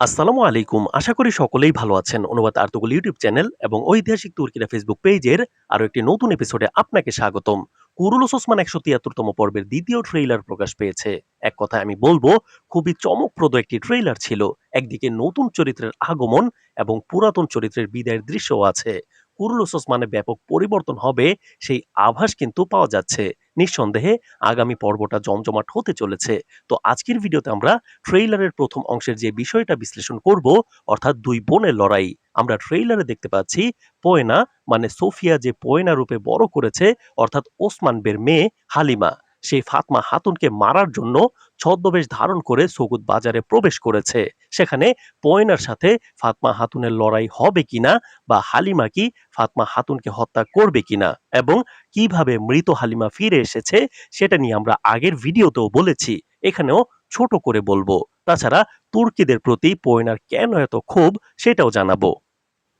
আসসালামু আলাইকুম। আশা করি সকলেই ভালো আছেন। অনুবাদ আর্তগুল ইউটিউব চ্যানেল এবং ঐতিহাসিক তুর্কিরা ফেসবুক পেজের আরও একটি নতুন এপিসোডে আপনাকে স্বাগতম। কুরুলুস ওসমান একশো তিয়াত্তরতম পর্বের দ্বিতীয় ট্রেইলার প্রকাশ পেয়েছে। এক কথায় আমি বলব, খুবই চমকপ্রদ একটি ট্রেইলার ছিল। একদিকে নতুন চরিত্রের আগমন এবং পুরাতন চরিত্রের বিদায়ের দৃশ্যও আছে। কুরুলুস ওসমানে ব্যাপক পরিবর্তন হবে, সেই আভাস কিন্তু পাওয়া যাচ্ছে। নিঃসন্দেহে আগামী পর্বটা জমজমাট হতে চলেছে। তো আজকের ভিডিওতে আমরা ট্রেইলারের প্রথম অংশের যে বিষয়টা বিশ্লেষণ করব, অর্থাৎ দুই বোনের লড়াই, আমরা ট্রেইলারে দেখতে পাচ্ছি পয়না মানে সোফিয়া যে পয়না রূপে বড় করেছে, অর্থাৎ ওসমান বের মেয়ে হালিমা সেই ফাতমা হাতুনকে মারার জন্য ছদ্মবেশ ধারণ করে সগুদ বাজারে প্রবেশ করেছে। সেখানে পয়নার সাথে ফাতমা হাতুনের লড়াই হবে কিনা বা হালিমা কি ফাতমা হাতুনকে হত্যা করবে কিনা এবং কীভাবে মৃত হালিমা ফিরে এসেছে সেটা নিয়ে আমরা আগের ভিডিওতেও বলেছি। এখানেও ছোট করে বলব। তাছাড়া তুর্কিদের প্রতি পয়নার কেন এত ক্ষোভ সেটাও জানাব।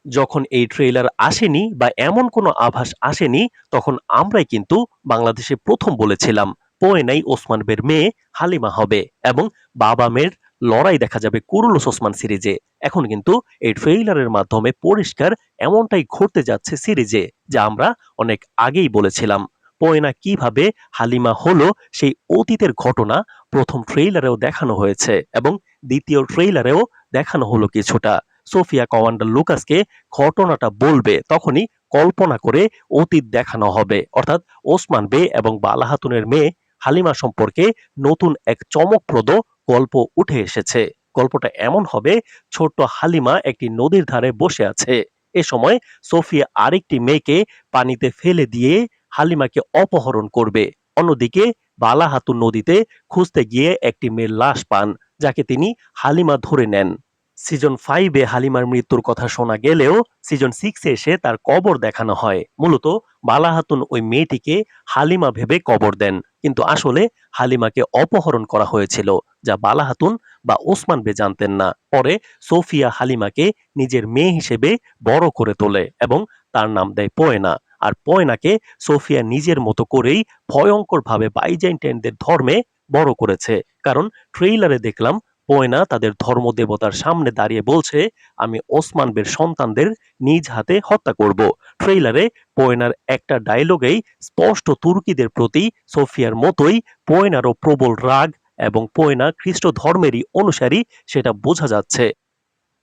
যখন এই ট্রেইলার আসেনি বা এমন কোনো আভাস আসেনি, তখন আমরাই কিন্তু বাংলাদেশে প্রথম বলেছিলাম পোয়েনাই ওসমান বের মেয়ে হালিমা হবে এবং বাবা মেয়ের লড়াই দেখা যাবে কুরুলুস ওসমান সিরিজে। এখন কিন্তু এই ট্রেইলারের মাধ্যমে পরিষ্কার এমনটাই ঘটতে যাচ্ছে সিরিজে, যা আমরা অনেক আগেই বলেছিলাম। পয়না কীভাবে হালিমা হলো সেই অতীতের ঘটনা প্রথম ট্রেইলারেও দেখানো হয়েছে এবং দ্বিতীয় ট্রেইলারেও দেখানো হলো কিছুটা। সোফিয়া কমান্ডার লুকাসকে ঘটনাটা বলবে, তখনই কল্পনা করে অতীত দেখানো হবে। অর্থাৎ ওসমান বে এবং বালাহাতুনের মেয়ে হালিমা সম্পর্কে নতুন এক চমকপ্রদ গল্প উঠে এসেছে। গল্পটা এমন হবে, ছোট্ট হালিমা একটি নদীর ধারে বসে আছে। এ সময় সোফিয়া আরেকটি মেয়েকে পানিতে ফেলে দিয়ে হালিমাকে অপহরণ করবে। অন্যদিকে বালাহাতুন নদীতে খুঁজতে গিয়ে একটি মেয়ের লাশ পান, যাকে তিনি হালিমা ধরে নেন। সিজন ফাইভে হালিমার মৃত্যুর কথা শোনা গেলেও সিজন সিক্সে এসে তার কবর দেখানো হয়। মূলত বালাহাতুন ওই মেয়েটিকে হালিমা ভেবে কবর দেন। কিন্তু আসলে হালিমাকে অপহরণ করা হয়েছিল, যা বালাহাতুন বা ওসমান বে জানতেন না। পরে সোফিয়া হালিমাকে নিজের মেয়ে হিসেবে বড় করে তোলে এবং তার নাম দেয় পোয়েনা। আর পয়নাকে সোফিয়া নিজের মতো করেই ভয়ঙ্করভাবে বাইজাইন্টাইনদের ধর্মে বড় করেছে। কারণ ট্রেইলারে দেখলাম পয়না তাদের ধর্মদেবতার সামনে দাঁড়িয়ে বলছে, আমি ওসমান বের সন্তানদের নিজ হাতে হত্যা করব। ট্রেইলারে পয়নার একটা ডায়লগেই স্পষ্ট তুর্কিদের প্রতি সোফিয়ার মতোই পয়নারও প্রবল রাগ এবং পয়না খ্রিস্ট ধর্মেরই অনুসারী সেটা বোঝা যাচ্ছে।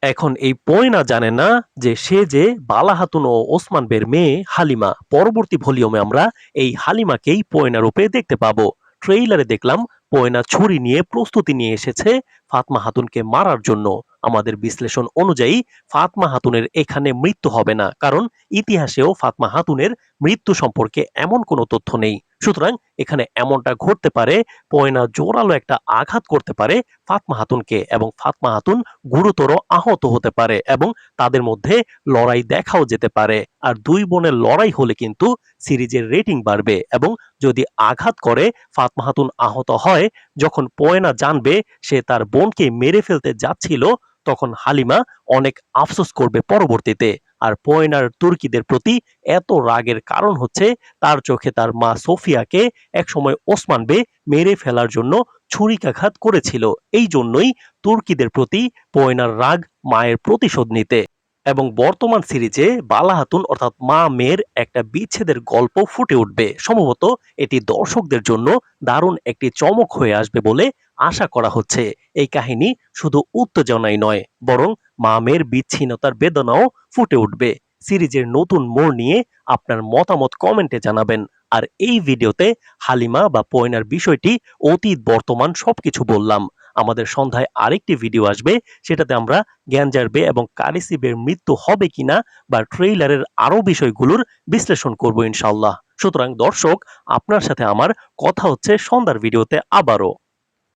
এখন এই পয়না জানে না যে সে যে বালাহাতুন ও ওসমান বের মেয়ে হালিমা। পরবর্তী ভলিউমে আমরা এই হালিমাকেই পয়না রূপে দেখতে পাবো। ট্রেইলারে দেখলাম পয়না ছুরি নিয়ে প্রস্তুতি নিয়ে এসেছে ফাতমা হাতুনকে মারার জন্য। আমাদের বিশ্লেষণ অনুযায়ী ফাতমা হাতুনের এখানে মৃত্যু হবে না, কারণ ইতিহাসেও ফাতমা হাতুনের মৃত্যু সম্পর্কে এমন কোনো তথ্য নেই। সুতরাং এখানে এমনটা ঘটতে পারে, পয়না জোরালো একটা আঘাত করতে পারে, ফাতমা হাতুনকে এবং ফাতমা হাতুন গুরুতর আহত হতে পারে এবং তাদের মধ্যে লড়াই দেখাও যেতে পারে। আর দুই বোনের লড়াই হলে কিন্তু সিরিজের রেটিং বাড়বে এবং যদি আঘাত করে, ফাতমা হাতুন আহত হয়, যখন পয়না জানবে সে তার বোনকে মেরে ফেলতে যাচ্ছিল, তখন হালিমা অনেক আফসোস করবে পরবর্তীতে। আর পয়নার তুর্কিদের প্রতি এত রাগের কারণ হচ্ছে তার চোখে তার মা সোফিয়াকে একসময় ওসমান বে মেরে ফেলার জন্য ছুরিকাঘাত করেছিল। এই জন্যই তুর্কিদের প্রতি পয়নার রাগ মায়ের প্রতিশোধ নিতে। এবং বর্তমান সিরিজে বালাহাতুন অর্থাৎ মা মেয়ের একটা বিচ্ছেদের গল্প ফুটে উঠবে। সম্ভবত এটি দর্শকদের জন্য দারুণ একটি চমক হয়ে আসবে বলে আশা করা হচ্ছে এই কাহিনী শুধু উত্তেজনাই নয়, বরং মা মেয়ের বিচ্ছিন্নতার বেদনাও ফুটে উঠবে। সিরিজের নতুন মোড় নিয়ে আপনার মতামত কমেন্টে জানাবেন। আর এই ভিডিওতে হালিমা বা পয়নার বিষয়টি, অতীত, বর্তমান সবকিছু বললাম। আমাদের সন্ধ্যায় আরেকটি ভিডিও আসবে, সেটাতে আমরা গ্যাঞ্জার বে এবং কারিসিবের মৃত্যু হবে কিনা বা ট্রেইলারের আরও বিষয়গুলোর বিশ্লেষণ করব ইনশাল্লাহ সুতরাং দর্শক, আপনার সাথে আমার কথা হচ্ছে সন্ধ্যার ভিডিওতে আবারও।